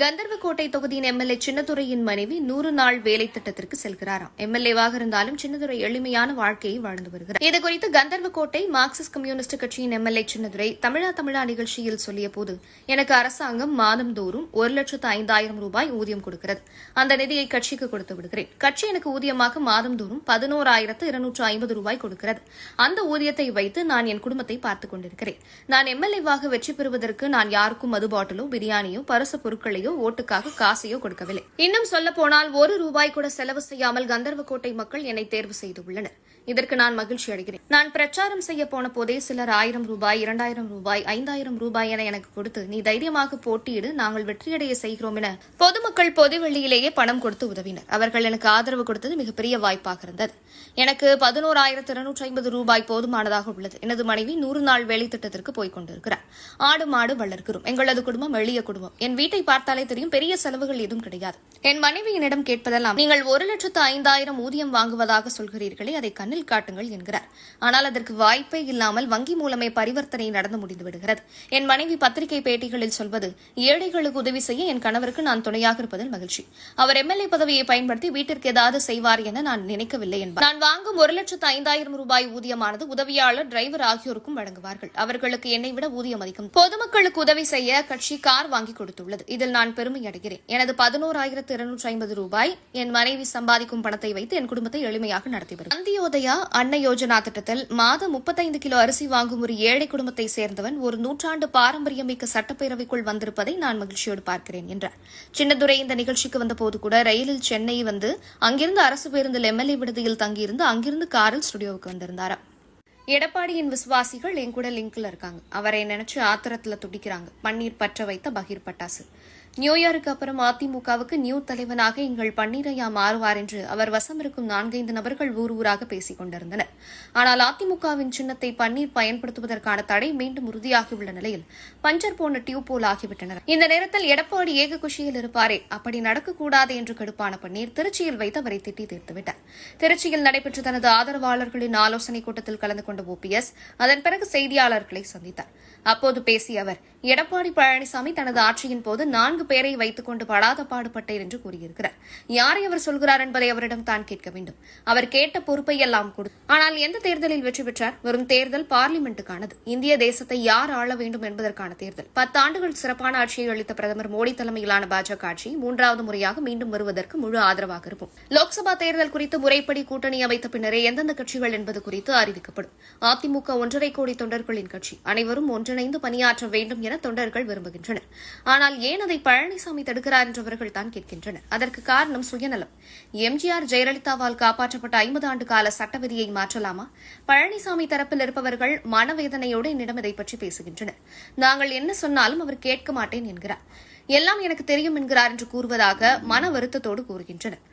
கந்தர்வக்கோட்டை தொகுதியின் எம்எல்ஏ சின்னதுரையின் மனைவி நூறு நாள் வேலை திட்டத்திற்கு செல்கிறாராம். எம்எல்ஏவாக இருந்தாலும் சின்னதுரை எளிமையான வாழ்க்கையை வாழ்ந்து வருகிறார். இதுகுறித்து கந்தர்வக்கோட்டை மார்க்சிஸ்ட் கம்யூனிஸ்ட் கட்சியின் எம்எல்ஏ சின்னதுரை தமிழா தமிழா நிகழ்ச்சியில் சொல்லிய போது எனக்கு அரசாங்கம் மாதந்தோறும் ஒரு லட்சத்து ஐந்தாயிரம் ரூபாய் ஊதியம் கொடுக்கிறது. அந்த நிதியை கட்சிக்கு கொடுத்து விடுகிறேன். கட்சி எனக்கு ஊதியமாக மாதந்தோறும் பதினோராயிரத்து இருநூற்று ஐம்பது ரூபாய் கொடுக்கிறது. அந்த ஊதியத்தை வைத்து நான் என் குடும்பத்தை பார்த்துக் கொண்டிருக்கிறேன். நான் எம்எல்ஏவாக வெற்றி பெறுவதற்கு நான் யாருக்கும் மது பாட்டிலோ பிரியாணியோ பரிசு பொருட்களையோ ஓட்டுக்காக காசையோ கொடுக்கவில்லை. இன்னும் சொல்ல போனால் ஒரு ரூபாய் கூட செலவு செய்யாமல் கந்தர்வக்கோட்டை மக்கள் என்னை தேர்வு செய்துள்ளனர் இதற்கு நான் மகிழ்ச்சி அடைகிறேன். நான் பிரச்சாரம் செய்ய போன போதே சிலர் ஆயிரம் ரூபாய் இரண்டாயிரம் ரூபாய் ஐந்தாயிரம் ரூபாய் என எனக்கு கொடுத்து நீ தைரியமாக போட்டியிடு நாங்கள் வெற்றியடைய செய்கிறோம் என பொதுமக்கள் பொதுவெளியிலேயே பணம் கொடுத்து உதவினர். அவர்கள் எனக்கு ஆதரவு கொடுத்தது மிகப்பெரிய வாய்ப்பாக இருந்தது. எனக்கு பதினோராயிரத்து இருநூற்றி ஐம்பது ரூபாய் போதுமானதாக உள்ளது. எனது மனைவி நூறு நாள் வேலை திட்டத்திற்கு போய்க் கொண்டிருக்கிறார். ஆடு மாடு வளர்க்கிறோம். எங்களது குடும்பம் எளிய குடும்பம். என் வீட்டை பார்த்தாலே தெரியும் பெரிய செலவுகள் எதுவும் கிடையாது. என் மனைவியினிடம் கேட்பதெல்லாம் நீங்கள் ஒரு லட்சத்து ஐந்தாயிரம் ஊதியம் வாங்குவதாக சொல்கிறீர்களே அதை கண்ணில் காட்டுங்கள் என்கிறார். ஆனால் அதற்கு வாய்ப்பே இல்லாமல் வங்கி மூலமே பரிவர்த்தனை நடந்து முடிந்து விடுகிறது. என் மனைவி பத்திரிகை பேட்டிகளில் சொல்வது ஏழைகளுக்கு உதவி செய்ய என் கணவருக்கு நான் துணையாக இருப்பதில் மகிழ்ச்சி. அவர் எம்எல்ஏ பதவியை பயன்படுத்தி வீட்டிற்கு ஏதாவது செய்வார் என நான் நினைக்கவில்லை என்பார். நான் வாங்கும் ஒரு லட்சத்து ஐந்தாயிரம் ரூபாய் ஊதியமானது உதவியாளர் டிரைவர் ஆகியோருக்கும் வழங்குவார்கள். அவர்களுக்கு என்னை விட ஊதியம் அதிகம். பொதுமக்களுக்கு உதவி செய்ய கட்சி கார் வாங்கி கொடுத்துள்ளது. இதில் நான் பெருமை அடைகிறேன். எனது பதினோராயிரத்து இருநூற்றி ஐம்பது ரூபாய் என் மனைவி சம்பாதிக்கும் பணத்தை வைத்து என் குடும்பத்தை எளிமையாக நடத்தி வரும் அந்தியோதய அன்ன யோஜனா திட்டத்தில் மாதம் முப்பத்தைந்து கிலோ அரிசி வாங்கும் ஒரு ஏழை குடும்பத்தை சேர்ந்தவன் ஒரு நூற்றாண்டு பாரம்பரியமிக்க சட்டப்பேரவைக்குள் வந்திருப்பதை நான் மகிழ்ச்சியோடு பார்க்கிறேன் என்றார். சின்னதுரை இந்த நிகழ்ச்சிக்கு வந்தபோது கூட ரயிலில் சென்னை வந்து அங்கிருந்து அரசு பேருந்தில் எம்எல்ஏ விடுதியில் தங்கியிருந்து அங்கிருந்து காரில் ஸ்டுடியோவுக்கு வந்திருந்தாராம். எடப்பாடியின் விசுவாசிகள் என் கூட லிங்க்ல இருக்காங்க. அவரை நினைச்சு ஆத்திரத்துல துடிக்கிறாங்க. பன்னீர் பற்ற வைத்த பகீர் பட்டாசு. நியூயாருக்கு அப்புறம் அதிமுகவுக்கு நியூ தலைவனாக எங்கள் பன்னீரையா மாறுவார் என்று அவர் வசம் இருக்கும் நான்கைந்து நபர்கள் ஊர் ஊராக பேசிக் கொண்டிருந்தனர். ஆனால் அதிமுகவின் சின்னத்தை பன்னீர் பயன்படுத்துவதற்கான தடை மீண்டும் உறுதியாகியுள்ள நிலையில் பஞ்சர் போன டியூப் போல் ஆகிவிட்டனர். இந்த நேரத்தில் எடப்பாடி ஏக குஷியில் இருப்பாரே அப்படி நடக்கக்கூடாது என்று கடுப்பான பன்னீர் திருச்சியில் வைத்து அவரை திட்டி தீர்த்துவிட்டார் திருச்சியில் நடைபெற்ற தனது ஆதரவாளர்களின் ஆலோசனைக் கூட்டத்தில் கலந்து கொண்ட ஓபிஎஸ் அதன் பிறகு செய்தியாளர்களை சந்தித்தார். அப்போது பேசிய அவர் எடப்பாடி பழனிசாமி தனது ஆட்சியின் போது நான்கு நான்கு பேரை வைத்துக் கொண்டு படாத பாடுபட்டேன் என்று கூறியிருக்கிறார். யாரை அவர் சொல்கிறார் என்பதை அவரிடம் தான் கேட்க வேண்டும். அவர் கேட்ட பொறுப்பை எல்லாம் கொடு. ஆனால் எந்த தேர்தலில் வெற்றி பெற்றார்? வரும் தேர்தல் பார்லிமெண்ட்டுக்கானது. இந்திய தேசத்தை யார் ஆள வேண்டும் என்பதற்கான தேர்தல். பத்தாண்டுகள் சிறப்பான ஆட்சியை அளித்த பிரதமர் மோடி தலைமையிலான பாஜக ஆட்சி மூன்றாவது முறையாக மீண்டும் வருவதற்கு முழு ஆதரவாக இருக்கும். லோக்சபா தேர்தல் குறித்து முறைப்படி கூட்டணி அமைத்த பின்னரே எந்தெந்த கட்சிகள் என்பது குறித்து அறிவிக்கப்படும். அதிமுக ஒன்றரை கோடி தொண்டர்களின் கட்சி. அனைவரும் ஒன்றிணைந்து பணியாற்ற வேண்டும் என தொண்டர்கள் விரும்புகின்றனர். ஆனால் ஏன் அதை பழனிசாமி தடுக்கிறார் என்றவர்கள் தான் கேட்கின்றனர். அதற்கு காரணம் சுயநலம். எம்ஜிஆர் ஜெயலலிதாவால் காப்பாற்றப்பட்ட ஐம்பது ஆண்டு கால சட்டவிதியை மாற்றலாமா? பழனிசாமி தரப்பில் இருப்பவர்கள் மனவேதனையோடு என்னிடம் இதை பற்றி பேசுகின்றனர். நாங்கள் என்ன சொன்னாலும் அவர் கேட்க மாட்டேன் என்கிறார். எல்லாம் எனக்கு தெரியும் என்கிறார் என்று கூறுவதாக மன வருத்தத்தோடு கூறுகின்றனர்.